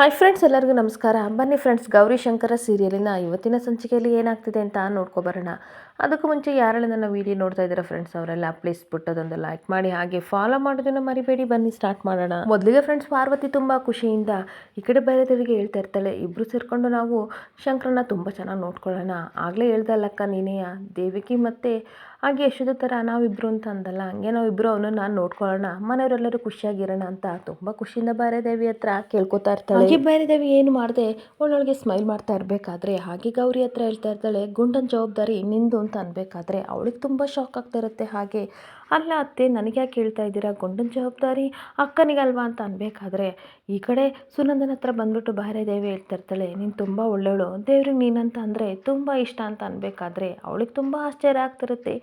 Hi friends ಎಲ್ಲರಿಗೂ ನಮಸ್ಕಾರ. ಬನ್ನಿ ಫ್ರೆಂಡ್ಸ್ ಗೌರಿ ಶಂಕರ ಸೀರಿಯಲಿನ ಇವತ್ತಿನ ಸಂಚಿಕೆಯಲ್ಲಿ ಏನಾಗ್ತಿದೆ ಅಂತ ನೋಡ್ಕೊಬರೋಣ ಅದಕ್ಕೂ ಮುಂಚೆ ಯಾರೆಲ್ಲ ನನ್ನ ವೀಡಿಯೋ ನೋಡ್ತಾ ಇದ್ದೀರಾ ಫ್ರೆಂಡ್ಸ್ ಅವರೆಲ್ಲ ಪ್ಲೀಸ್ ಪುಟ್ಟದೊಂದು ಲೈಕ್ ಮಾಡಿ, ಹಾಗೆ ಫಾಲೋ ಮಾಡೋದನ್ನ ಮರಿಬೇಡಿ. ಬನ್ನಿ ಸ್ಟಾರ್ಟ್ ಮಾಡೋಣ. ಮೊದಲಿಗೆ ಫ್ರೆಂಡ್ಸ್ ಪಾರ್ವತಿ ತುಂಬ ಖುಷಿಯಿಂದ ಈ ಕಡೆ ಬೇರೆದೇವಿಗೆ ಹೇಳ್ತಾ ಇರ್ತಾಳೆ ಇಬ್ಬರು ಸೇರಿಕೊಂಡು ನಾವು ಶಂಕರನ ತುಂಬ ಚೆನ್ನಾಗಿ ನೋಡ್ಕೊಳ್ಳೋಣ. ಆಗಲೇ ಹೇಳ್ದಲ್ಲಕ್ಕ ನೀನೆಯ ದೇವಿಕಿ ಮತ್ತು ಹಾಗೆ ಯಶೋಧ ಥರ ನಾವಿಬ್ಬರು ಅಂತ ಅಂದಲ್ಲ, ಹಂಗೆ ನಾವಿಬ್ಬರು ಅವನು ನಾನು ನೋಡ್ಕೊಳ್ಳೋಣ. ಮನೆಯವರೆಲ್ಲರೂ ಖುಷಿಯಾಗಿರೋಣ ಅಂತ ತುಂಬ ಖುಷಿಯಿಂದ ದೇವಿ ಹತ್ರ ಕೇಳ್ಕೊತಾ ಇರ್ತಾಳೆ. ದೇವಿ ಏನು ಮಾಡಿದೆ, ಒಳ್ಳೊಳಗೆ ಸ್ಮೈಲ್ ಮಾಡ್ತಾ ಇರಬೇಕಾದ್ರೆ, ಹಾಗೆ ಗೌರಿ ಹತ್ರ ಹೇಳ್ತಾ ಇರ್ತಾಳೆ, ಗುಂಡನ ಜವಾಬ್ದಾರಿ ನಿಂದು ಅಂತ ಅನ್ಬೇಕಾದ್ರೆ, ಅವಳಿಗೆ ತುಂಬ ಶಾಕ್ ಆಗ್ತಾ ಇರುತ್ತೆ. ಹಾಗೆ ಅಲ್ಲ ಅತ್ತೆ ನನಗೆ ಯಾಕೆ ಹೇಳ್ತಾ ಇದ್ದೀರಾ? ಗಂಡನ ಜವಾಬ್ದಾರಿ ಅಕ್ಕನಿಗಲ್ವಾ ಅಂತ ಅನ್ಬೇಕಾದ್ರೆ, ಈ ಕಡೆ ಸುನಂದನ ಹತ್ರ ಬಂದ್ಬಿಟ್ಟು ಬಾರೆ ದೇವಿ ಹೇಳ್ತಾ ಇರ್ತಾಳೆ ನೀನು ತುಂಬ ಒಳ್ಳೆಯವಳು ದೇವ್ರಿಗೆ ನೀನಂತ ಅಂದರೆ ತುಂಬ ಇಷ್ಟ ಅಂತ ಅನ್ಬೇಕಾದ್ರೆ, ಅವಳಿಗೆ ತುಂಬ ಆಶ್ಚರ್ಯ ಆಗ್ತಿರುತ್ತೆ.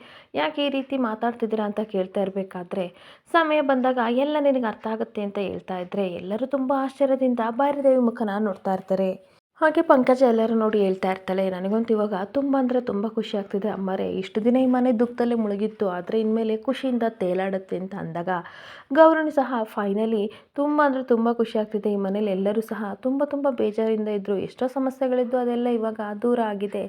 ಯಾಕೆ ಈ ರೀತಿ ಮಾತಾಡ್ತಿದ್ದೀರಾ ಅಂತ ಕೇಳ್ತಾ ಇರಬೇಕಾದ್ರೆ, ಸಮಯ ಬಂದಾಗ ಎಲ್ಲ ನಿನಗೆ ಅರ್ಥ ಆಗುತ್ತೆ ಅಂತ ಹೇಳ್ತಾ ಇದ್ರೆ ಎಲ್ಲರೂ ತುಂಬ ಆಶ್ಚರ್ಯದಿಂದ ಬಾರೆ ದೇವಿ ಮುಖನ ನೋಡ್ತಾ ಇರ್ತಾರೆ. ಹಾಗೆ ಪಂಕಜ ಎಲ್ಲರೂ ನೋಡಿ ಹೇಳ್ತಾ ಇರ್ತಾಳೆ, ನನಗಂತೂ ಇವಾಗ ತುಂಬ ಅಂದರೆ ತುಂಬ ಖುಷಿ ಆಗ್ತಿದೆ. ಅಮ್ಮರೇ, ಇಷ್ಟು ದಿನ ಈ ಮನೆ ದುಃಖದಲ್ಲೇ ಮುಳುಗಿತ್ತು, ಆದರೆ ಇನ್ಮೇಲೆ ಖುಷಿಯಿಂದ ತೇಲಾಡುತ್ತೆ ಅಂತ ಅಂದಾಗ ಗೌರವನು ಸಹ ಫೈನಲಿ ತುಂಬ ಅಂದರೆ ತುಂಬ ಖುಷಿ ಆಗ್ತಿದೆ. ಈ ಮನೇಲಿ ಎಲ್ಲರೂ ಸಹ ತುಂಬ ತುಂಬ ಬೇಜಾರಿಂದ ಇದ್ದರು ಎಷ್ಟೋ ಸಮಸ್ಯೆಗಳಿದ್ದು ಅದೆಲ್ಲ ಇವಾಗ ದೂರ ಆಗಿದೆ.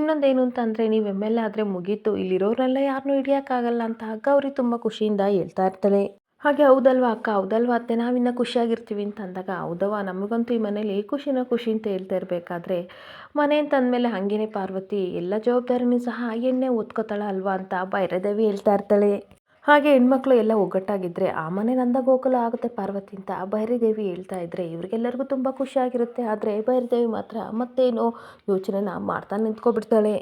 ಇನ್ನೊಂದೇನು ಅಂತ ಅಂದರೆ ನೀವು ಎಮ್ಮೆಲ್ಲ ಆದರೆ ಮುಗೀತು. ಇಲ್ಲಿರೋರೆಲ್ಲ ಯಾರನ್ನೂ ಹಿಡಿಯೋಕ್ಕಾಗಲ್ಲ ಅಂತ ಗೌರಿ ತುಂಬ ಖುಷಿಯಿಂದ ಹೇಳ್ತಾ ಇರ್ತಾಳೆ. ಹಾಗೆ ಹೌದಲ್ವಾ ಅಕ್ಕ? ಹೌದಲ್ವಾ ಅತ್ತೆ? ನಾವಿನ್ನ ಖುಷಿಯಾಗಿರ್ತೀವಿ ಅಂತ ಅಂದಾಗ ಹೌದವ್ವ, ನಮಗಂತೂ ಈ ಮನೇಲಿ ಖುಷಿನ ಖುಷಿ ಅಂತ ಹೇಳ್ತಾ ಇರಬೇಕಾದ್ರೆ ಮನೆ ಅಂತ ಅಂದಮೇಲೆ ಹಾಗೇನೆ ಪಾರ್ವತಿ, ಎಲ್ಲ ಜವಾಬ್ದಾರಿನೂ ಸಹ ಎಣ್ಣೆ ಓದ್ಕೋತಾಳ ಅಲ್ವಾ ಅಂತ ಭೈರದೇವಿ ಹೇಳ್ತಾ ಇರ್ತಾಳೆ. ಹಾಗೆ ಹೆಣ್ಮಕ್ಳು ಎಲ್ಲ ಒಗ್ಗಟ್ಟಾಗಿದ್ದರೆ ಆ ಮನೆ ನಂದ ಗೋಕುಲ ಆಗುತ್ತೆ ಪಾರ್ವತಿ ಅಂತ ಭೈರಿದೇವಿ ಹೇಳ್ತಾ ಇದ್ರೆ ಇವ್ರಿಗೆಲ್ಲರಿಗೂ ತುಂಬ ಖುಷಿಯಾಗಿರುತ್ತೆ. ಆದರೆ ಭೈರದೇವಿ ಮಾತ್ರ ಮತ್ತೇನೋ ಯೋಚನೆನ ಮಾಡ್ತಾ ನಿಂತ್ಕೊಬಿಡ್ತಾಳೆ.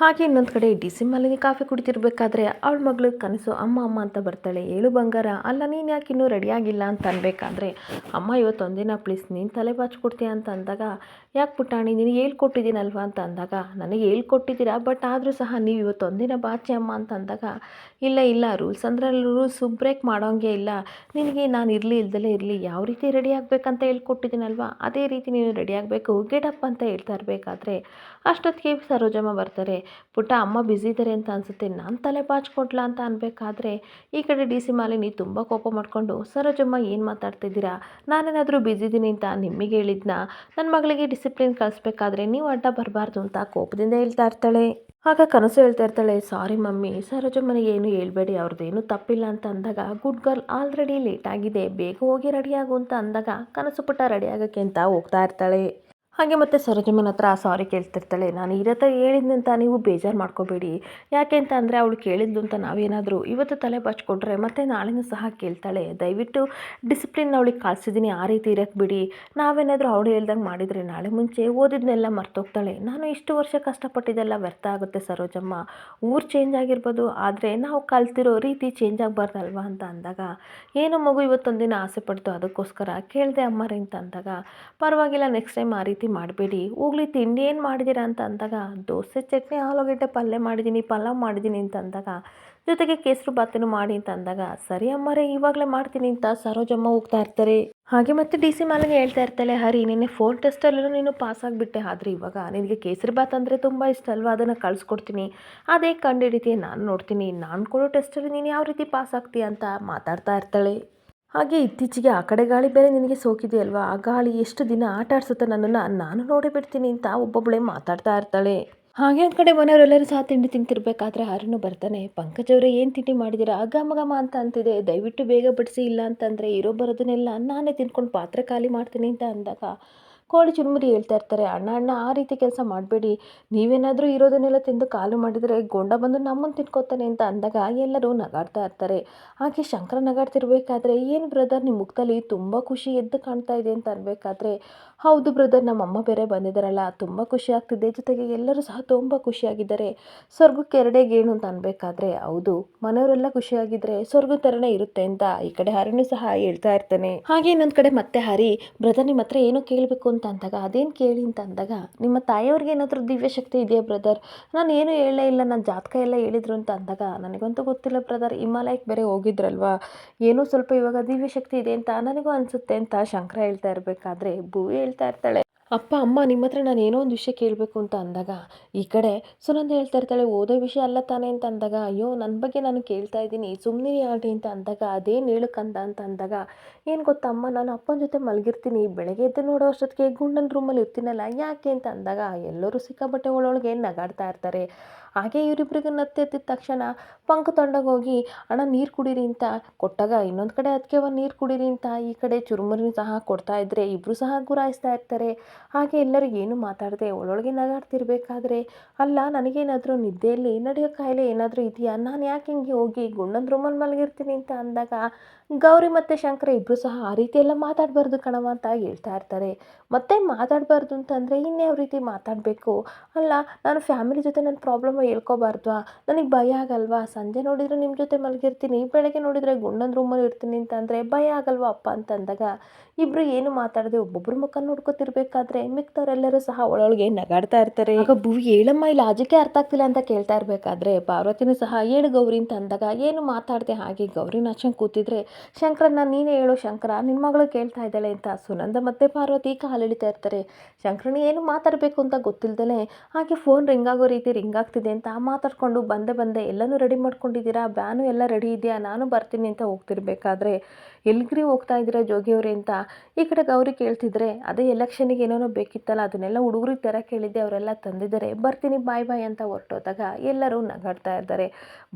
ಹಾಗೆ ಇನ್ನೊಂದು ಕಡೆ ಡಿ ಸಿ ಮಾಲಿನಿ ಕಾಫಿ ಕುಡಿತಿರ್ಬೇಕಾದ್ರೆ ಅವಳ ಮಗಳು ಕನಸು ಅಮ್ಮ ಅಮ್ಮ ಅಂತ ಬರ್ತಾಳೆ. ಏಳು ಬಂಗಾರ. ಅಲ್ಲ, ನೀನು ಯಾಕೆ ಇನ್ನೂ ರೆಡಿಯಾಗಿಲ್ಲ ಅಂತ ಅನ್ಬೇಕಾದ್ರೆ, ಅಮ್ಮ ಇವತ್ತು ಒಂದಿನ ಪ್ಲೀಸ್ ನೀನು ತಲೆ ಬಾಚಿಕೊಡ್ತೀಯ? ಅಂತ ಅಂದಾಗ ಯಾಕೆ ಪುಟಾಣಿ, ನಿನಗೆ ಹೇಳ್ಕೊಟ್ಟಿದ್ದೀನಲ್ವ ಅಂತ ಅಂದಾಗ, ನನಗೆ ಹೇಳ್ಕೊಟ್ಟಿದ್ದೀರಾ, ಬಟ್ ಆದರೂ ಸಹ ನೀವು ಇವತ್ತು ಒಂದಿನ ಬಾಚಿ ಅಮ್ಮ ಅಂತ ಅಂದಾಗ, ಇಲ್ಲ ಇಲ್ಲ, ರೂಲ್ಸ್ ಅಂದ್ರೆ ರೂಲ್ಸು ಬ್ರೇಕ್ ಮಾಡೋಂಗೆ ಇಲ್ಲ. ನಿನಗೆ ನಾನು ಇರಲಿ ಇಲ್ದಲೇ ಇರಲಿ, ಯಾವ ರೀತಿ ರೆಡಿ ಆಗಬೇಕಂತ ಹೇಳ್ಕೊಟ್ಟಿದ್ದೀನಲ್ವ? ಅದೇ ರೀತಿ ನೀನು ರೆಡಿ ಆಗಬೇಕು, ಗೆಟಪ್ ಅಂತ ಹೇಳ್ತಾ ಇರಬೇಕಾದ್ರೆ, ಅಷ್ಟೊತ್ತಿಗೆ ಸರೋಜಮ್ಮ ಬರ್ತಾರೆ. ಪುಟ್ಟ ಅಮ್ಮ ಬ್ಯುಸಿ ಇದ್ದಾರೆ ಅಂತ ಅನಿಸುತ್ತೆ, ನಾನು ತಲೆ ಬಾಚ್ಕೊಡ್ಲಾ ಅಂತ ಅನ್ಬೇಕಾದ್ರೆ, ಈ ಕಡೆ ಡಿ ಸಿ ಮಾಲಿನಿ ತುಂಬ ಕೋಪ ಮಾಡಿಕೊಂಡು, ಸರೋಜಮ್ಮ ಏನು ಮಾತಾಡ್ತಿದ್ದೀರಾ? ನಾನೇನಾದರೂ ಬ್ಯುಸಿ ಇದ್ದೀನಿ ಅಂತ ನಿಮಗೆ ಹೇಳಿದ್ನ? ನನ್ನ ಮಗಳಿಗೆ ಡಿಸಿಪ್ಲಿನ್ ಕಳಿಸ್ಬೇಕಾದ್ರೆ ನೀವು ಅಡ್ಡ ಬರಬಾರ್ದು ಅಂತ ಕೋಪದಿಂದ ಹೇಳ್ತಾ ಇರ್ತಾಳೆ. ಆಗ ಕನಸು ಹೇಳ್ತಾ ಇರ್ತಾಳೆ ಸಾರಿ ಮಮ್ಮಿ ಸರೋಜಮ್ಮನಿಗೆ ಏನು ಹೇಳ್ಬೇಡಿ, ಅವ್ರದ್ದೇನು ತಪ್ಪಿಲ್ಲ ಅಂತ ಅಂದಾಗ ಗುಡ್ ಗರ್ಲ್ ಆಲ್ರೆಡಿ ಲೇಟ್ ಆಗಿದೆ, ಬೇಗ ಹೋಗಿ ರೆಡಿ ಆಗು ಅಂತ ಅಂದಾಗ, ಕನಸು ಪುಟ್ಟ ರೆಡಿ ಆಗೋಕ್ಕೆ ಅಂತ ಹೋಗ್ತಾ ಇರ್ತಾಳೆ. ಹಾಗೆ ಮತ್ತೆ ಸರೋಜಮ್ಮನ ಹತ್ರ ಸಾರಿ ಕೇಳ್ತಿರ್ತಾಳೆ. ನಾನು ಈ ಹತ್ರ ಹೇಳಿದ್ನಿ ಅಂತ ನೀವು ಬೇಜಾರು ಮಾಡ್ಕೋಬೇಡಿ. ಯಾಕೆ ಅಂತ ಅಂದರೆ ಅವಳು ಕೇಳಿದ್ಲು ಅಂತ ನಾವೇನಾದರೂ ಇವತ್ತು ತಲೆ ಬಚ್ಕೊಟ್ರೆ ಮತ್ತೆ ನಾಳೆನೂ ಸಹ ಕೇಳ್ತಾಳೆ. ದಯವಿಟ್ಟು ಡಿಸಿಪ್ಲಿನ್ ಅವಳಿಗೆ ಕಳಿಸಿದ್ದೀನಿ ಆ ರೀತಿ ಇರೋಕ್ಕೆ ಬಿಡಿ. ನಾವೇನಾದರೂ ಅವಳು ಹೇಳ್ದಂಗೆ ಮಾಡಿದರೆ ನಾಳೆ ಮುಂಚೆ ಓದಿದ್ನೆಲ್ಲ ಮರ್ತೋಗ್ತಾಳೆ. ನಾನು ಇಷ್ಟು ವರ್ಷ ಕಷ್ಟಪಟ್ಟಿದ್ದೆಲ್ಲ ವ್ಯರ್ಥ ಆಗುತ್ತೆ ಸರೋಜಮ್ಮ. ಊರು ಚೇಂಜ್ ಆಗಿರ್ಬೋದು. ಆದರೆ ನಾವು ಕಲ್ತಿರೋ ರೀತಿ ಚೇಂಜ್ ಆಗಬಾರ್ದಲ್ವಾ ಅಂತ ಅಂದಾಗ, ಏನೋ ಮಗು ಇವತ್ತೊಂದಿನ ಆಸೆ ಪಡ್ತು ಅದಕ್ಕೋಸ್ಕರ ಕೇಳಿದೆ ಅಮ್ಮರಿ ಅಂತ ಅಂದಾಗ, ಪರವಾಗಿಲ್ಲ ನೆಕ್ಸ್ಟ್ ಟೈಮ್ ಆ ರೀತಿ ಮಾಡಬೇಡಿ. ಹೋಗ್ಲಿ, ತಿಂಡಿ ಏನು ಮಾಡಿದ್ದೀರಾ ಅಂತ ಅಂದಾಗ, ದೋಸೆ, ಚಟ್ನಿ, ಆಲೂಗಡ್ಡೆ ಪಲ್ಯ ಮಾಡಿದ್ದೀನಿ ಪಲಾವ್ ಮಾಡಿದ್ದೀನಿ ಅಂತ ಅಂದಾಗ, ಜೊತೆಗೆ ಕೇಸರು ಬಾತನ್ನು ಮಾಡಿ ಅಂತ ಅಂದಾಗ, ಸರಿ ಅಮ್ಮರೇ, ಇವಾಗಲೇ ಮಾಡ್ತೀನಿ ಅಂತ ಸರೋಜಮ್ಮ ಹೋಗ್ತಾ ಇರ್ತಾರೆ. ಹಾಗೆ ಮತ್ತೆ ಡಿ ಸಿ ಮಾಲಿನಿ ಹೇಳ್ತಾ ಇರ್ತಾಳೆ, ಹರಿ, ನಿನ್ನೆ ಫೋರ್ ಟೆಸ್ಟಲ್ಲೂ ನೀನು ಪಾಸ್ ಆಗಿಬಿಟ್ಟೆ. ಆದರೆ ಇವಾಗ ನಿನಗೆ ಕೇಸರಿ ಬಾತ್ ಅಂದರೆ ತುಂಬ ಇಷ್ಟ ಅಲ್ವಾ? ಅದನ್ನು ಕಳಿಸ್ಕೊಡ್ತೀನಿ. ಅದೇ ಕಂಡು ನಾನು ನೋಡ್ತೀನಿ. ನಾನು ಕೊಡೋ ಟೆಸ್ಟಲ್ಲಿ ನೀನು ಯಾವ ರೀತಿ ಪಾಸ್ ಆಗ್ತೀಯ? ಅಂತ ಮಾತಾಡ್ತಾ ಇರ್ತಾಳೆ. ಹಾಗೆ ಇತ್ತೀಚೆಗೆ ಆ ಕಡೆ ಗಾಳಿ ಬೇರೆ ನಿನಗೆ ಸೋಕಿದೆಯಲ್ವಾ ಆ ಗಾಳಿ ಎಷ್ಟು ದಿನ ಆಟ ಆಡಿಸುತ್ತೆ ನನ್ನನ್ನು? ನಾನು ನೋಡೇ ಬಿಡ್ತೀನಿ ಅಂತ ಒಬ್ಬೊಬ್ಬಳೇ ಮಾತಾಡ್ತಾ ಇರ್ತಾಳೆ. ಹಾಗೆ ಒಂದು ಕಡೆ ಮನೆಯವರೆಲ್ಲರೂ ಸಹ ತಿಂಡಿ ತಿಂತಿರ್ಬೇಕಾದ್ರೆ ಹಾರನು ಬರ್ತಾನೆ. ಪಂಕಜವರೇ ಏನು ತಿಂಡಿ ಮಾಡಿದ್ದೀರಾ ಘಮ ಘಮ ಅಂತ ಅಂತಿದೆ. ದಯವಿಟ್ಟು ಬೇಗ ಬಿಡಿಸಿ ಇಲ್ಲ ಅಂತಂದರೆ ಇರೋ ಬರೋದನ್ನೆಲ್ಲ ನಾನೇ ತಿನ್ಕೊಂಡು ಪಾತ್ರೆ ಖಾಲಿ ಮಾಡ್ತೀನಿ ಅಂತ ಅಂದಾಗ ಕೋಳಿ ಚುರುಮುರಿ ಹೇಳ್ತಾ ಇರ್ತಾರೆ, ಅಣ್ಣ ಅಣ್ಣ, ಆ ರೀತಿ ಕೆಲಸ ಮಾಡಬೇಡಿ. ನೀವೇನಾದರೂ ಇರೋದನ್ನೆಲ್ಲ ತಿಂದು ಕಾಲು ಮಾಡಿದರೆ ಗೊಂಡ ಬಂದು ನಮ್ಮನ್ನು ತಿನ್ಕೋತಾನೆ ಅಂತ ಅಂದಾಗ ಎಲ್ಲರೂ ನಗಾಡ್ತಾ ಇರ್ತಾರೆ. ಹಾಗೆ ಶಂಕರ ನಗಾಡ್ತಿರ್ಬೇಕಾದ್ರೆ, ಏನು ಬ್ರದರ್ ನಿಮ್ಮ ಮುಖದಲ್ಲಿ ತುಂಬ ಖುಷಿ ಎದ್ದು ಕಾಣ್ತಾ ಇದೆ ಅಂತ ಅನ್ಬೇಕಾದ್ರೆ ಹೌದು ಬ್ರದರ್ ನಮ್ಮಮ್ಮ ಬೇರೆ ಬಂದಿದ್ದಾರಲ್ಲ, ತುಂಬ ಖುಷಿ ಆಗ್ತಿದೆ. ಜೊತೆಗೆ ಎಲ್ಲರೂ ಸಹ ತುಂಬ ಖುಷಿಯಾಗಿದ್ದಾರೆ. ಸ್ವರ್ಗಕ್ಕೆ ಎರಡೇ ಗೇಣು ಅಂತ ಅನ್ಬೇಕಾದ್ರೆ ಹೌದು, ಮನೆಯವರೆಲ್ಲ ಖುಷಿಯಾಗಿದ್ರೆ ಸ್ವರ್ಗ ಥರನೇ ಇರುತ್ತೆ ಅಂತ ಈ ಕಡೆ ಹರಿನೂ ಸಹ ಹೇಳ್ತಾ ಇರ್ತಾನೆ. ಹಾಗೆ ಇನ್ನೊಂದು ಕಡೆ ಮತ್ತೆ ಹರಿ, ಬ್ರದರ್ ನಿಮ್ಮ ಹತ್ರ ಏನೋ ಕೇಳಬೇಕು ಅಂತ ಅಂದಾಗ, ಅದೇನು ಕೇಳಿ ಅಂತ ಅಂದಾಗ, ನಿಮ್ಮ ತಾಯಿಯವ್ರಿಗೆ ಏನಾದರೂ ದಿವ್ಯ ಶಕ್ತಿ ಇದೆಯಾ ಬ್ರದರ್? ನಾನು ಏನು ಹೇಳೇ ಇಲ್ಲ ನನ್ನ ಜಾತಕ ಎಲ್ಲ ಹೇಳಿದ್ರು ಅಂತ ಅಂದಾಗ, ನನಗಂತೂ ಗೊತ್ತಿಲ್ಲ ಬ್ರದರ್, ಹಿಮಾಲಯಕ್ಕೆ ಬೇರೆ ಹೋಗಿದ್ರಲ್ವಾ? ಏನೋ ಸ್ವಲ್ಪ ಇವಾಗ ದಿವ್ಯ ಶಕ್ತಿ ಇದೆ ಅಂತ ನನಗೂ ಅನಿಸುತ್ತೆ ಅಂತ ಶಂಕರ ಹೇಳ್ತಾ ಇರಬೇಕಾದ್ರೆ ಭೂವಿ ಹೇಳ್ತಾ ಇರ್ತಾಳೆ. ಅಪ್ಪ, ಅಮ್ಮ, ನಿಮ್ಮ ಹತ್ರ ನಾನು ಏನೋ ಒಂದು ವಿಷಯ ಕೇಳಬೇಕು ಅಂತ ಅಂದಾಗ, ಈ ಕಡೆ ಸುನಂದ ಹೇಳ್ತಾ ಇರ್ತಾಳೆ, ಓದೋ ವಿಷಯ ಅಲ್ಲ ತಾನೆ ಅಂತ ಅಂದಾಗ, ಅಯ್ಯೋ ನನ್ನ ಬಗ್ಗೆ ನಾನು ಕೇಳ್ತಾ ಇದ್ದೀನಿ ಸುಮ್ಮನೆ ಆಂಟಿ ಅಂತ ಅಂದಾಗ, ಅದೇನು ಹೇಳಕ್ಕಂದ ಅಂತ ಅಂದಾಗ, ಏನು ಗೊತ್ತಮ್ಮ ನಾನು ಅಪ್ಪನ ಜೊತೆ ಮಲಗಿರ್ತೀನಿ, ಬೆಳಗ್ಗೆ ಎದ್ದು ನೋಡೋ ಅಷ್ಟೊತ್ತಿಗೆ ಗುಂಡನ ರೂಮಲ್ಲಿ ಇರ್ತೀನಲ್ಲ, ಯಾಕೆ ಅಂತ ಅಂದಾಗ, ಎಲ್ಲರೂ ಸಿಕ್ಕಾಪಟ್ಟೆ ಒಳೊಳಗೆ ನಗಾಡ್ತಾ ಇರ್ತಾರೆ. ಹಾಗೆ ನತ್ತೆ ಎದ್ದಿದ ತಕ್ಷಣ ಪಂಕ್ ಹೋಗಿ, ಅಣ್ಣ ನೀರು ಕುಡೀರಿ ಅಂತ. ಕೊಟ್ಟಾಗ ಇನ್ನೊಂದು ಕಡೆ ಅದಕ್ಕೆ ಒಂದು ನೀರು ಕುಡೀರಿ ಅಂತ ಈ ಕಡೆ ಚುರುಮುರಿ ಸಹ ಕೊಡ್ತಾ ಇದ್ದರೆ ಇಬ್ಬರು ಸಹ ಗುರಾಯಿಸ್ತಾ ಇರ್ತಾರೆ. ಹಾಗೆ ಎಲ್ಲರೂ ಏನು ಮಾತಾಡದೆ, ಒಳೊಳಗೆ ನಗಾಡ್ತಿರ್ಬೇಕಾದ್ರೆ? ಅಲ್ಲ, ನನಗೇನಾದರೂ ನಿದ್ದೆಯಲ್ಲಿ ನಡೆಯೋ ಕಾಯಿಲೆ ಏನಾದರೂ ಇದೆಯಾ? ನಾನು ಯಾಕೆ ಹಿಂಗೆ ಹೋಗಿ ಗುಂಡನ ರೂಮಲ್ಲಿ ಮಲಗಿರ್ತೀನಿ ಅಂತ ಅಂದಾಗ ಗೌರಿ ಮತ್ತು ಶಂಕರ ಇಬ್ಬರು ಸಹ ಆ ರೀತಿ ಎಲ್ಲ ಮಾತಾಡಬಾರ್ದು ಕಣವ ಅಂತ ಹೇಳ್ತಾ ಇರ್ತಾರೆ. ಮತ್ತೆ ಮಾತಾಡಬಾರ್ದು ಅಂತಂದರೆ ಇನ್ಯಾವ ರೀತಿ ಮಾತಾಡಬೇಕು? ಅಲ್ಲ, ನಾನು ಫ್ಯಾಮಿಲಿ ಜೊತೆ ನನ್ನ ಪ್ರಾಬ್ಲಮ್ ಹೇಳ್ಕೊಬಾರ್ದು. ನನಗೆ ಭಯ ಆಗಲ್ವಾ? ಸಂಜೆ ನೋಡಿದರೆ ನಿಮ್ಮ ಜೊತೆ ಮಲಗಿರ್ತೀನಿ, ಬೆಳಗ್ಗೆ ನೋಡಿದರೆ ಗುಂಡನ ರೂಮಲ್ಲಿ ಇರ್ತೀನಿ ಅಂತ ಅಂದರೆ ಭಯ ಆಗಲ್ವಾ ಅಪ್ಪ ಅಂತಂದಾಗ? ಇಬ್ಬರು ಏನು ಮಾತಾಡದೆ ಒಬ್ಬೊಬ್ಬರು ಮುಖ ನೋಡ್ಕೊತಿರ್ಬೇಕಾದ್ರೆ ಮಿಕ್ತವರೆಲ್ಲರೂ ಸಹ ಒಳೊಳಗೆ ನಗಾಡ್ತಾ ಇರ್ತಾರೆ. ಆಗ ಭುವಿ, ಹೇಳಮ್ಮ ಇಲ್ಲಿ ಲಾಜಿಕ್ಕೆ ಅರ್ಥ ಆಗ್ತಿಲ್ಲ ಅಂತ ಕೇಳ್ತಾ ಇರಬೇಕಾದ್ರೆ ಪಾರ್ವತಿನೂ ಸಹ ಹೇಳು ಗೌರಿ ಅಂತ ಅಂದಾಗ ಏನು ಮಾತಾಡದೆ ಹಾಗೆ ಗೌರಿ ನಾಚಂಗೆ ಕೂತಿದ್ರೆ, ಶಂಕರನ್ನ ನೀನೇ ಹೇಳು ಶಂಕರ ನಿನ್ನ ಮಗಳು ಕೇಳ್ತಾ ಇದ್ದಾಳೆ ಅಂತ ಸುನಂದ ಮತ್ತೆ ಪಾರ್ವತಿ ಕಾಲೆಳಿತಾ ಇರ್ತಾರೆ. ಶಂಕರನ ಏನು ಮಾತಾಡಬೇಕು ಅಂತ ಗೊತ್ತಿಲ್ಲದೆ ಹಾಗೆ ಫೋನ್ ರಿಂಗ್ ಆಗೋ ರೀತಿ ರಿಂಗ್ ಆಗ್ತಿದೆ ಅಂತ ಮಾತಾಡ್ಕೊಂಡು ಬಂದೆ ಬಂದೆ ಎಲ್ಲನೂ ರೆಡಿ ಮಾಡ್ಕೊಂಡಿದ್ದೀರಾ? ಬ್ಯಾನು ಎಲ್ಲ ರೆಡಿ ಇದೆಯಾ? ನಾನು ಬರ್ತೀನಿ ಅಂತ ಹೋಗ್ತಿರ್ಬೇಕಾದ್ರೆ ಎಲ್ಗ್ರಿ ಹೋಗ್ತಾ ಇದ್ದೀರಾ ಜೋಗಿಯವ್ರೆ ಅಂತ? ಈ ಕಡೆ ಗೌರಿ ಕೇಳ್ತಿದ್ರೆ, ಅದೇ ಎಲೆಕ್ಷನ್ಗೆ ಏನೇನೋ ಬೇಕಿತ್ತಲ್ಲ, ಅದನ್ನೆಲ್ಲ ಹುಡುಗರಿಗೆ ತರ ಕೇಳಿದ್ದೆ, ಅವರೆಲ್ಲ ತಂದಿದ್ದಾರೆ. ಬರ್ತೀನಿ ಬಾಯ್ ಬಾಯ್ ಅಂತ ಹೊರಟೋದಾಗ ಎಲ್ಲರೂ ನಗಾಡ್ತಾ ಇರ್ತಾರೆ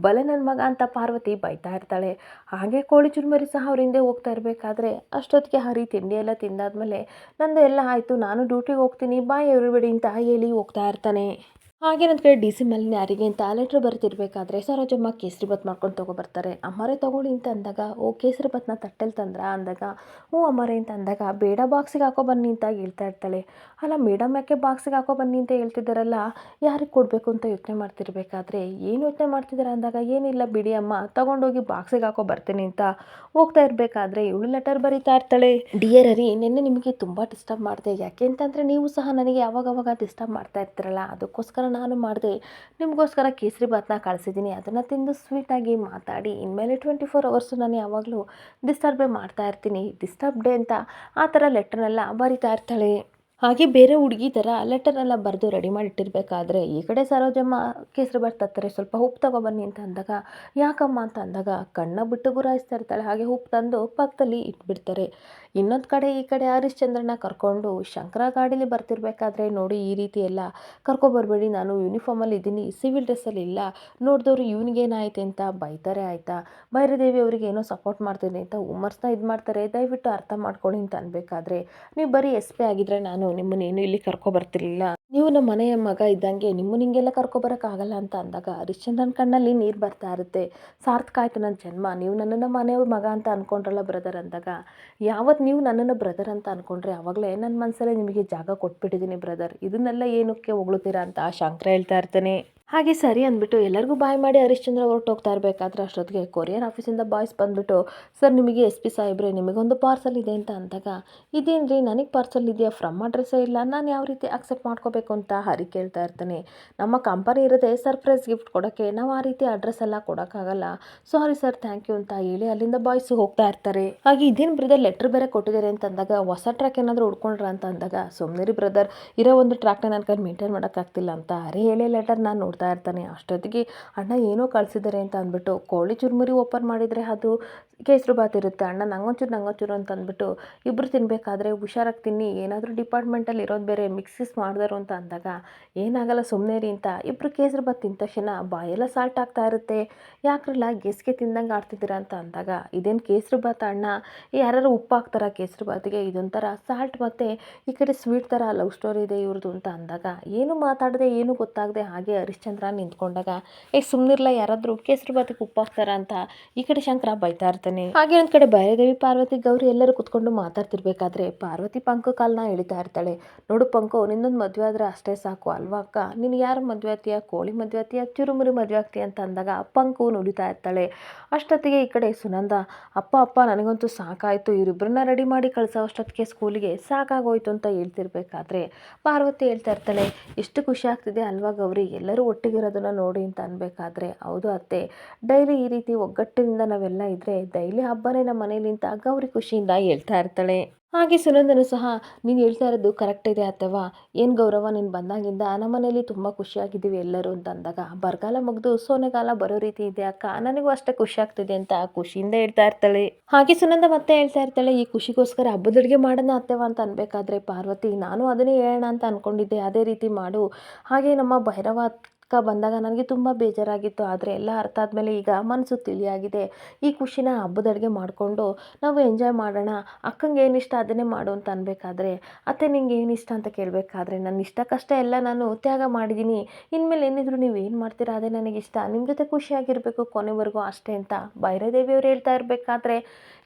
ಬಲೆ ನನ್ನ ಮಗ ಅಂತ ಪಾರ್ವತಿ ಬೈತಾ ಇರ್ತಾಳೆ. ಹಾಗೆ ಕೋಳಿ ಚುರುಮರಿ ಸಹ ಅವ್ರ ಹಿಂದೆ ಹೋಗ್ತಾ ಇರಬೇಕಾದ್ರೆ ಅಷ್ಟೊತ್ತಿಗೆ ಹರಿ ತಿಂಡಿ ಎಲ್ಲ ತಿಂದಾದ್ಮೇಲೆ ನಂದು ಎಲ್ಲ ಆಯಿತು, ನಾನು ಡ್ಯೂಟಿಗೆ ಹೋಗ್ತೀನಿ ಬಾಯ್ ಎವ್ರಿಬಡಿ ಅಂತ ಹೇಳಿ ಹೋಗ್ತಾ ಇರ್ತಾನೆ. ಹಾಗೆ ಕೇಳಿ ಡಿ ಸಿ ಮಲ್ಲಿನ ಯಾರಿಗೆ ಅಂತ ಲೆಟ್ರ್ ಬರ್ತಿರ್ಬೇಕಾದ್ರೆ ಸರೋಜಮ್ಮ ಕೇಸರಿ ಬತ್ ಮಾಡ್ಕೊಂಡು ತೊಗೊಬರ್ತಾರೆ ಅಮ್ಮರೇ ತೊಗೊಳ್ಳಿ ಅಂತ ಅಂದಾಗ, ಓ ಕೇಸರಿ ಬತ್ನ ತಟ್ಟೆಲಿ ತಂದ್ರ ಅಂದಾಗ, ಹ್ಞೂ ಅಮ್ಮರೇ ಅಂತ ಅಂದಾಗ ಬೇಡ ಬಾಕ್ಸಿಗೆ ಹಾಕೋ ಬನ್ನಿ ಅಂತ ಹೇಳ್ತಾ ಇರ್ತಾಳೆ. ಅಲ್ಲ ಮೇಡಮ್ ಯಾಕೆ ಬಾಕ್ಸಿಗೆ ಹಾಕೋ ಬನ್ನಿ ಅಂತ ಹೇಳ್ತಿದ್ದಾರಲ್ಲ, ಯಾರಿಗೆ ಕೊಡಬೇಕು ಅಂತ ಯೋಚನೆ ಮಾಡ್ತಿರ್ಬೇಕಾದ್ರೆ ಏನು ಯೋಚನೆ ಮಾಡ್ತಿದ್ದಾರೆ ಅಂದಾಗ, ಏನಿಲ್ಲ ಬಿಡಿ ಅಮ್ಮ, ತೊಗೊಂಡೋಗಿ ಬಾಕ್ಸಿಗೆ ಹಾಕೋ ಬರ್ತೀನಿ ಅಂತ ಹೋಗ್ತಾ ಇರಬೇಕಾದ್ರೆ ಇವಳು ಲೆಟರ್ ಬರೀತಾ ಇರ್ತಾಳೆ. ಡಿಯರ್ ಹರಿ ನಿನ್ನೆ ನಿಮಗೆ ತುಂಬ ಡಿಸ್ಟರ್ಬ್ ಮಾಡಿದೆ. ಯಾಕೆ ಅಂತಂದರೆ ನೀವು ಸಹ ನನಗೆ ಯಾವಾಗವಾಗ ಡಿಸ್ಟರ್ಬ್ ಮಾಡ್ತಾ ಇರ್ತೀರಲ್ಲ, ಅದಕ್ಕೋಸ್ಕರ ನಾನು ಮಾಡಿದೆ. ನಿಮಗೋಸ್ಕರ ಕೇಸರಿ ಭಾತ್ನ ಕಳಿಸಿದ್ದೀನಿ. ಅದನ್ನು ತಿಂದು ಸ್ವೀಟಾಗಿ ಮಾತಾಡಿ. ಇನ್ಮೇಲೆ ಟ್ವೆಂಟಿ ಫೋರ್ ಅವರ್ಸು ನಾನು ಯಾವಾಗಲೂ ಡಿಸ್ಟರ್ಬೇ ಮಾಡ್ತಾ ಇರ್ತೀನಿ. ಡಿಸ್ಟರ್ಬ್ ಡೇ ಅಂತ ಆ ಥರ ಲೆಟ್ರನ್ನೆಲ್ಲ ಬರಿತಾ ಇರ್ತಾಳೆ. ಹಾಗೆ ಬೇರೆ ಹುಡುಗಿ ಥರ ಲೆಟರ್ನೆಲ್ಲ ಬರೆದು ರೆಡಿ ಮಾಡಿ ಇಟ್ಟಿರಬೇಕಾದ್ರೆ ಈ ಕಡೆ ಸರೋಜಮ್ಮ ಕೇಸರಿ ತರ್ತಾರೆ, ಸ್ವಲ್ಪ ಉಪ್ಪು ತಗೊಬನ್ನಿ ಅಂತ ಅಂದಾಗ, ಯಾಕಮ್ಮ ಅಂತ ಅಂದಾಗ ಕಣ್ಣ ಬಿಟ್ಟು ಗುರಾಯಿಸ್ತಾ ಇರ್ತಾಳೆ, ಹಾಗೆ ಉಪ್ಪು ತಂದು ಪಕ್ಕದಲ್ಲಿ ಇಟ್ಬಿಡ್ತಾರೆ. ಇನ್ನೊಂದು ಕಡೆ ಈ ಕಡೆ ಹರಿಶ್ಚಂದ್ರನ ಕರ್ಕೊಂಡು ಶಂಕರ ಗಾಡೀಲಿ ಬರ್ತಿರ್ಬೇಕಾದ್ರೆ ನೋಡಿ ಈ ರೀತಿ ಎಲ್ಲ ಕರ್ಕೊಬರ್ಬೇಡಿ ನಾನು ಯೂನಿಫಾರ್ಮಲ್ಲಿ ಇದ್ದೀನಿ ಸಿವಿಲ್ ಡ್ರೆಸ್ಸಲ್ಲಿ ಇಲ್ಲ, ನೋಡಿದವರು ಇವನಿಗೇನಾಯ್ತು ಅಂತ ಬೈತಾರೆ ಆಯಿತಾ? ಭೈರದೇವಿ ಅವರಿಗೆ ಏನೋ ಸಪೋರ್ಟ್ ಮಾಡ್ತೀನಿ ಅಂತ ಉಮರ್ಸ್ನ ಇದು ಮಾಡ್ತಾರೆ ದಯವಿಟ್ಟು ಅರ್ಥ ಮಾಡ್ಕೊಳ್ಳಿ ಅಂತ ಅನ್ಬೇಕಾದ್ರೆ, ನೀವು ಬರೀ ಎಸ್ ಪಿ ಆಗಿದ್ರೆ ನಾನು ನಿಮ್ಮನ್ನೇನು ಇಲ್ಲಿ ಕರ್ಕೊಬರ್ತಿರ್ಲಿಲ್ಲ ನೀವು ನಮ್ಮ ಮನೆಯ ಮಗ ಇದ್ದಂಗೆ ನಿಮ್ಮನ್ನ ಹಿಂಗೆಲ್ಲ ಕರ್ಕೊಬರೋಕ್ಕಾಗಲ್ಲ ಅಂತ ಅಂದಾಗ ಹರಿಶ್ಚಂದ್ರನ್ ಕಣ್ಣಲ್ಲಿ ನೀರು ಬರ್ತಾ ಇರುತ್ತೆ. ಸಾರ್ಥಕ ಆಯ್ತು ನನ್ನ ಜನ್ಮ, ನೀವು ನನ್ನನ್ನು ಮನೆಯವ್ರ ಮಗ ಅಂತ ಅಂದ್ಕೊಂಡ್ರಲ್ಲ ಬ್ರದರ್ ಅಂದಾಗ. ಯಾವತ್ತು ನೀವು ನನ್ನನ್ನು ಬ್ರದರ್ ಅಂತ ಅಂದ್ಕೊಂಡ್ರೆ ಆವಾಗಲೇ ನನ್ನ ಮನಸ್ಸಲ್ಲೇ ನಿಮಗೆ ಜಾಗ ಕೊಟ್ಬಿಟ್ಟಿದ್ದೀನಿ ಬ್ರದರ್. ಇದನ್ನೆಲ್ಲ ಏನಕ್ಕೆ ಹೊಗಳ್ತೀರಾ ಅಂತ ಶಂಕರ ಹೇಳ್ತಾ ಇರ್ತಾನೆ. ಹಾಗೆ ಸರಿ ಅಂದ್ಬಿಟ್ಟು ಎಲ್ಲರಿಗೂ ಬಾಯ್ ಮಾಡಿ ಹರಿಶ್ಚಂದ್ರ ಹೊರಟೋಗ್ತಾ ಇರಬೇಕಾದ್ರೆ ಅಷ್ಟೊತ್ತಿಗೆ ಕೊರಿಯರ್ ಆಫೀಸಿಂದ ಬಾಯ್ಸ್ ಬಂದುಬಿಟ್ಟು, ಸರ್, ನಿಮಗೆ ಎಸ್ ಪಿ ಸಾಹೇಬ್ರೆ, ನಿಮಗೊಂದು ಪಾರ್ಸಲ್ ಇದೆ ಅಂತ ಅಂದಾಗ ಇದೇನು ನನಗೆ ಪಾರ್ಸಲ್ ಇದೆಯಾ? ಫ್ರಮ್ ಅಡ್ರೆಸ್ಸೇ ಇಲ್ಲ. ನಾನು ಯಾವ ರೀತಿ ಅಕ್ಸೆಪ್ಟ್ ಮಾಡ್ಕೋಬೇಕು ಅಂತ ಹರಿ ಕೇಳ್ತಾ ಇರ್ತಾನೆ. ನಮ್ಮ ಕಂಪನಿ ಇರೋದೇ ಸರ್ಪ್ರೈಸ್ ಗಿಫ್ಟ್ ಕೊಡೋಕ್ಕೆ ನಾವು ಆ ರೀತಿ ಅಡ್ರೆಸ್ ಎಲ್ಲ ಕೊಡೋಕ್ಕಾಗಲ್ಲ. ಸಾರಿ ಸರ್, ಥ್ಯಾಂಕ್ ಯು ಅಂತ ಹೇಳಿ ಅಲ್ಲಿಂದ ಬಾಯ್ಸ್ ಹೋಗ್ತಾ ಇರ್ತಾರೆ. ಹಾಗೆ ಇದೇನು ಬ್ರದರ್ ಲೆಟ್ರ್ ಬೇರೆ ಕೊಟ್ಟಿದ್ದಾರೆ ಅಂತ ಅಂದಾಗ, ಹೊಸ ಟ್ರ್ಯಾಕ್ ಏನಾದರೂ ಹುಡ್ಕೊಂಡ್ರ ಅಂತ ಅಂದಾಗ ಸುಮ್ಮನೆ ಬ್ರದರ್, ಇರೋ ಒಂದು ಟ್ರ್ಯಾಕ್ನ ನನ್ನ ಕೈ ಮೇಂಟೈನ್ ಮಾಡೋಕ್ಕಾಗ್ತಿಲ್ಲ ಅಂತ ಅರೆ ಹೇಳಿ ಲೆಟರ್ ನಾನು ನೋಡ್ತಾ ಇರ್ತಾನೆ. ಅಷ್ಟೊತ್ತಿಗೆ ಅಣ್ಣ ಏನೋ ಕಳಿಸಿದ್ದಾರೆ ಅಂತ ಅಂದ್ಬಿಟ್ಟು ಕೋಳಿ ಚುರುಮುರಿ ಓಪನ್ ಮಾಡಿದರೆ ಅದು ಕೇಸರು ಬಾತ್ ಇರುತ್ತೆ. ಅಣ್ಣ ನಂಗೊಂಚೂರು ನಂಗೊಂಚೂರು ಅಂತ ಅಂದ್ಬಿಟ್ಟು ಇಬ್ಬರು ತಿನ್ನಬೇಕಾದ್ರೆ ಹುಷಾರಾಗಿ ತಿನ್ನಿ, ಏನಾದರೂ ಡಿಪಾರ್ಟ್ಮೆಂಟಲ್ಲಿ ಇರೋದು ಬೇರೆ ಮಿಕ್ಸಿಸ್ ಮಾಡಿದಾರು ಅಂತ ಅಂದಾಗ ಏನಾಗಲ್ಲ ಸುಮ್ಮನೆ ರೀ ಅಂತ ಇಬ್ಬರು ಕೇಸರು ಬಾತ್ ತಿಂದ ತಕ್ಷಣ ಬಾಯೆಲ್ಲ ಸಾಲ್ಟ್ ಆಗ್ತಾ ಇರುತ್ತೆ. ಯಾಕ್ರಲ್ಲ ಗೆಸ್ಗೆ ತಿಂದಂಗೆ ಆಡ್ತಿದ್ದೀರಾ ಅಂತ ಅಂದಾಗ ಇದೇನು ಕೇಸರು ಬಾತ್ ಅಣ್ಣ? ಯಾರು ಉಪ್ಪು ಹಾಕ್ತಾರ ಕೇಸರು ಬಾತಿಗೆ? ಇದೊಂಥರ ಸಾಲ್ಟ್ ಮತ್ತು ಈ ಕಡೆ ಸ್ವೀಟ್ ಥರ ಲವ್ ಸ್ಟೋರಿ ಇದೆ ಇವ್ರದ್ದು ಅಂತ ಅಂದಾಗ ಏನು ಮಾತಾಡದೆ ಏನು ಗೊತ್ತಾಗದೆ ಹಾಗೆ ಹರಿಶ್ಚಂದ್ರ ನಿಂತ್ಕೊಂಡಾಗ, ಏ ಸುಮ್ಮನಿರ್ಲ ಯಾರಾದರೂ ಕೇಸರಿ ಬಾತಿಗೆ ಉಪ್ಪು ಹಾಕ್ತಾರ ಅಂತ ಈ ಕಡೆ ಶಂಕರ ಬೈತಾ ಇರ್ತಾನೆ. ಹಾಗೆ ಒಂದು ಕಡೆ ಭೈರದೇವಿ, ಪಾರ್ವತಿ, ಗೌರಿ ಎಲ್ಲರೂ ಕುತ್ಕೊಂಡು ಮಾತಾಡ್ತಿರ್ಬೇಕಾದ್ರೆ ಪಾರ್ವತಿ ಪಂಕು ಕಾಲನ್ನ ಎಳಿತಾ ಇರ್ತಾಳೆ. ನೋಡು ಪಂಕು, ನಿನ್ನೊಂದು ಮದುವೆ ಆದ್ರೆ ಅಷ್ಟೇ ಸಾಕು ಅಲ್ವಾ ಅಕ್ಕ? ನೀನು ಯಾರು ಮದುವೆ ಆಗ್ತೀಯ? ಕೋಳಿ ಮದುವೆ ಆಗ್ತೀಯ? ಚುರುಮುರಿ ಮದುವೆ ಆಗ್ತೀಯ? ಅಂತ ಅಂದಾಗ ಪಂಕು ನುಡಿತಾ ಇರ್ತಾಳೆ. ಅಷ್ಟೊತ್ತಿಗೆ ಈ ಕಡೆ ಸುನಂದ, ಅಪ್ಪ ಅಪ್ಪ, ನನಗಂತೂ ಸಾಕಾಯಿತು. ಇವರಿಬ್ಬರನ್ನ ರೆಡಿ ಮಾಡಿ ಕಳಿಸೋ ಅಷ್ಟೊತ್ತಿಗೆ ಸ್ಕೂಲಿಗೆ ಸಾಕಾಗೋಯ್ತು ಅಂತ ಹೇಳ್ತಿರ್ಬೇಕಾದ್ರೆ, ಪಾರ್ವತಿ ಹೇಳ್ತಾ ಇರ್ತಾಳೆ. ಎಷ್ಟು ಖುಷಿ ಆಗ್ತಿದೆ ಅಲ್ವಾ ಗೌರಿ? ಎಲ್ಲರೂ ಒಟ್ಟಿಗಿರೋದನ್ನ ನೋಡಿ ಅಂತ ಅನ್ಬೇಕಾದ್ರೆ, ಹೌದು ಅತ್ತೆ, ಡೈಲಿ ಈ ರೀತಿ ಒಗ್ಗಟ್ಟಿನಿಂದ ನಾವೆಲ್ಲ ಇದ್ದರೆ ಡೈಲಿ ಹಬ್ಬನೇ ನಮ್ಮ ಮನೇಲಿ ಅಂತ ಗೌರಿ ಖುಷಿಯಿಂದ ಹೇಳ್ತಾ ಇರ್ತಾಳೆ. ಹಾಗೆ ಸುನಂದನು ಸಹ, ನೀನು ಹೇಳ್ತಾ ಇರೋದು ಕರೆಕ್ಟ್ ಇದೆ ಅಥವಾ ಏನು ಗೌರವ ನೀನು ಬಂದಾಗಿಂದ ನಮ್ಮ ಮನೇಲಿ ತುಂಬ ಖುಷಿಯಾಗಿದ್ದೀವಿ ಎಲ್ಲರೂ ಅಂತ ಅಂದಾಗ, ಬರಗಾಲ ಮುಗಿದು ಸೋನೆಗಾಲ ಬರೋ ರೀತಿ ಇದೆ ಅಕ್ಕ, ನನಗೂ ಅಷ್ಟೇ ಖುಷಿ ಆಗ್ತಿದೆ ಅಂತ ಖುಷಿಯಿಂದ ಹೇಳ್ತಾ ಇರ್ತಾಳೆ. ಹಾಗೆ ಸುನಂದ ಮತ್ತೆ ಹೇಳ್ತಾ ಇರ್ತಾಳೆ, ಈ ಖುಷಿಗೋಸ್ಕರ ಹಬ್ಬದ ಅಡುಗೆ ಮಾಡೋಣ ಅತ್ತೆವ ಅಂತ ಅನ್ಬೇಕಾದ್ರೆ ಪಾರ್ವತಿ, ನಾನು ಅದನ್ನೇ ಹೇಳೋಣ ಅಂತ ಅನ್ಕೊಂಡಿದ್ದೆ, ಅದೇ ರೀತಿ ಮಾಡು. ಹಾಗೆ ನಮ್ಮ ಭೈರವ ಬಂದಾಗ ನನಗೆ ತುಂಬ ಬೇಜಾರಾಗಿತ್ತು, ಆದರೆ ಎಲ್ಲ ಅರ್ಥ ಆದಮೇಲೆ ಈಗ ಮನಸ್ಸು ತಿಳಿಯಾಗಿದೆ. ಈ ಖುಷಿನ ಹಬ್ಬದ ಅಡುಗೆ ಮಾಡಿಕೊಂಡು ನಾವು ಎಂಜಾಯ್ ಮಾಡೋಣ. ಅಕ್ಕಂಗೆ ಏನಿಷ್ಟ ಅದನ್ನೇ ಮಾಡು ಅಂತ ಅನ್ಬೇಕಾದ್ರೆ, ಅತ್ತೆ, ನಿಂಗೆ ಏನು ಇಷ್ಟ ಅಂತ ಕೇಳಬೇಕಾದ್ರೆ ನನ್ನ ಇಷ್ಟಕ್ಕಷ್ಟ ಎಲ್ಲ ನಾನು ತ್ಯಾಗ ಮಾಡಿದ್ದೀನಿ ಇನ್ಮೇಲೆ ಏನಿದ್ರು ನೀವು ಏನು ಮಾಡ್ತೀರಾ? ಅದೇ ನನಗೆ ಇಷ್ಟ. ನಿಮ್ಮ ಜೊತೆ ಖುಷಿಯಾಗಿರಬೇಕು ಕೊನೆವರೆಗೂ ಅಷ್ಟೇ ಅಂತ. ಭೈರದೇವಿಯವ್ರು ಹೇಳ್ತಾ ಇರಬೇಕಾದ್ರೆ,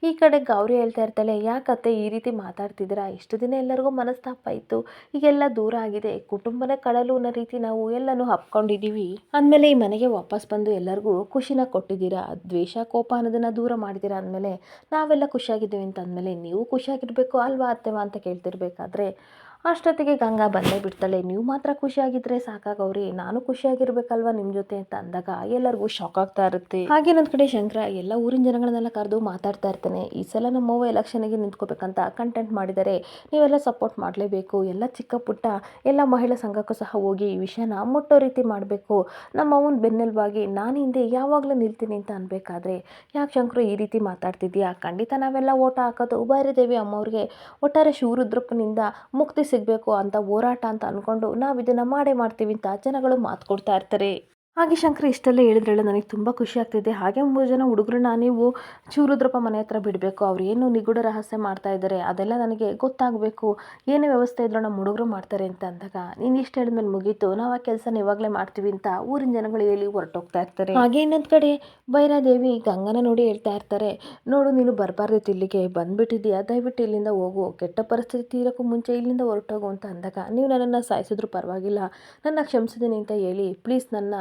ಈ ಕಡೆ ಗೌರಿ ಹೇಳ್ತಾ ಇರ್ತಾಳೆ, ಯಾಕತ್ತೆ ಈ ರೀತಿ ಮಾತಾಡ್ತಿದ್ದೀರಾ? ಇಷ್ಟು ದಿನ ಎಲ್ಲರಿಗೂ ಮನಸ್ತಾಪ ಇತ್ತು. ಈಗೆಲ್ಲ ದೂರ ಆಗಿದೆ. ಕುಟುಂಬನೇ ಕಳಲು ಅನ್ನೋ ರೀತಿ ನಾವು ಎಲ್ಲನೂ ಹಪ್ಕೊಂಡಿದ್ದೀವಿ ಅಂದಮೇಲೆ ಈ ಮನೆಗೆ ವಾಪಸ್ ಬಂದು ಎಲ್ಲರಿಗೂ ಖುಷಿನ ಕೊಟ್ಟಿದ್ದೀರಾ? ದ್ವೇಷ, ಕೋಪ ಅನ್ನೋದನ್ನ ದೂರ ಮಾಡಿದ್ದೀರಾ ಅಂದಮೇಲೆ ನಾವೆಲ್ಲ ಖುಷಿಯಾಗಿದ್ದೀವಿ ಅಂತ ಅಂದಮೇಲೆ ನೀವು ಖುಷಿಯಾಗಿರಬೇಕು. ಅಲ್ವಾ ಅತ್ತೆವಾ ಅಂತ ಕೇಳ್ತಿರ್ಬೇಕಾದ್ರೆ ಅಷ್ಟೊತ್ತಿಗೆ ಗಂಗಾ ಬಂದೇ ಬಿಡ್ತಾಳೆ. ನೀವು ಮಾತ್ರ ಖುಷಿಯಾಗಿದ್ರೆ ಗೌರಿ? ನಾನು ಖುಷಿಯಾಗಿರ್ಬೇಕಲ್ವಾ ನಿಮ್ಮ ಜೊತೆ ಅಂತ ಅಂದಾಗ ಎಲ್ಲರಿಗೂ ಶಾಕ್ ಆಗ್ತಾ ಇರುತ್ತೆ. ಹಾಗೆ ನನ್ನ ಕಡೆ ಶಂಕರ ಎಲ್ಲ ಊರಿನ ಜನಗಳನ್ನೆಲ್ಲ ಕರೆದು ಮಾತಾಡ್ತಾ ಇರ್ತಾನೆ. ಈ ಸಲ ನಮ್ಮ ನಮ್ಮವ್ವ ಎಲೆಕ್ಷನ್ಗೆ ನಿಂತ್ಕೋಬೇಕಂತ ಕಂಟೆಂಟ್ ಮಾಡಿದರೆ ನೀವೆಲ್ಲ ಸಪೋರ್ಟ್ ಮಾಡಲೇಬೇಕು. ಎಲ್ಲ ಚಿಕ್ಕ ಪುಟ್ಟ ಎಲ್ಲ ಮಹಿಳಾ ಸಂಘಕ್ಕೂ ಸಹ ಹೋಗಿ ಈ ವಿಷಯನ ಮುಟ್ಟೋ ರೀತಿ ಮಾಡಬೇಕು. ನಮ್ಮ ಅವನ ಬೆನ್ನೆಲುಬಾಗಿ ನಾನು ಹಿಂದೆ ಯಾವಾಗಲೂ ನಿಲ್ತೀನಿ ಅಂತ ಅನ್ಬೇಕಾದ್ರೆ ಯಾಕೆ ಶಂಕರು ಈ ರೀತಿ ಮಾತಾಡ್ತಿದ್ಯಾ? ಖಂಡಿತ ನಾವೆಲ್ಲ ಓಟ ಹಾಕೋದು ದೇವಿ ಅಮ್ಮವ್ರಿಗೆ ಒಟ್ಟಾರೆ ಶಿವರುದ್ರಪ್ಪನಿಂದ ಮುಕ್ತಿ ಸಿಗಬೇಕು ಅಂತ ಹೋರಾಟ ಅಂತ ಅಂದ್ಕೊಂಡು ನಾವು ಇದನ್ನು ಮಾಡೇ ಮಾಡ್ತೀವಿ ಅಂತ ಜನಗಳು ಮಾತು ಕೊಡ್ತಾ ಇರ್ತಾರೆ. ಹಾಗೆ ಶಂಕರ್ ಇಷ್ಟೆಲ್ಲ ಹೇಳಿದ್ರಲ್ಲ, ನನಗೆ ತುಂಬ ಖುಷಿ ಆಗ್ತಿದೆ. ಹಾಗೆ ಮೂರು ಜನ ಹುಡುಗರನ್ನ ನೀವು ಚೂರುದ್ರಪ್ಪ ಮನೆ ಹತ್ರ ಬಿಡಬೇಕು. ಅವ್ರು ಏನು ನಿಗೂಢ ರಹಸ್ಯ ಮಾಡ್ತಾ ಇದ್ದಾರೆ, ಅದೆಲ್ಲ ನನಗೆ ಗೊತ್ತಾಗಬೇಕು. ಏನೇ ವ್ಯವಸ್ಥೆ ಇದ್ರೂ ನಮ್ಮ ಹುಡುಗರು ಮಾಡ್ತಾರೆ ಅಂತ ಅಂದಾಗ ನೀನು ಇಷ್ಟು ಹೇಳಿದ್ಮೇಲೆ ಮುಗೀತು. ನಾವು ಆ ಕೆಲಸನ ಇವಾಗಲೇ ಮಾಡ್ತೀವಿ ಅಂತ ಊರಿನ ಜನಗಳು ಹೇಳಿ ಹೊರಟೋಗ್ತಾ ಇರ್ತಾರೆ. ಹಾಗೆ ಇನ್ನೊಂದು ಕಡೆ ಭೈರಾದೇವಿ ಗಂಗನ ನೋಡಿ ಹೇಳ್ತಾ ಇರ್ತಾರೆ, ನೋಡು, ನೀನು ಬರಬಾರ್ದಿತ್ತು ಇಲ್ಲಿಗೆ ಬಂದುಬಿಟ್ಟಿದ್ದೀಯಾ ದಯವಿಟ್ಟು ಇಲ್ಲಿಂದ ಹೋಗು. ಕೆಟ್ಟ ಪರಿಸ್ಥಿತಿ ತೀರಕ್ಕೂ ಮುಂಚೆ ಇಲ್ಲಿಂದ ಹೊರಟೋಗು ಅಂತ ಅಂದಾಗ, ನೀವು ನನ್ನನ್ನು ಸಾಯಿಸಿದ್ರು ಪರವಾಗಿಲ್ಲ. ನನ್ನ ಕ್ಷಮಿಸಿದ್ದೀನಿ ಅಂತ ಹೇಳಿ, ಪ್ಲೀಸ್ ನನ್ನ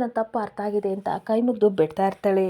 ನನ್ನ ತಪ್ಪು ಅರ್ಥ ಆಗಿದೆ ಅಂತ ಕೈ ಮುಗಿದು ಬಿಡ್ತಾ ಇರ್ತಾಳೆ.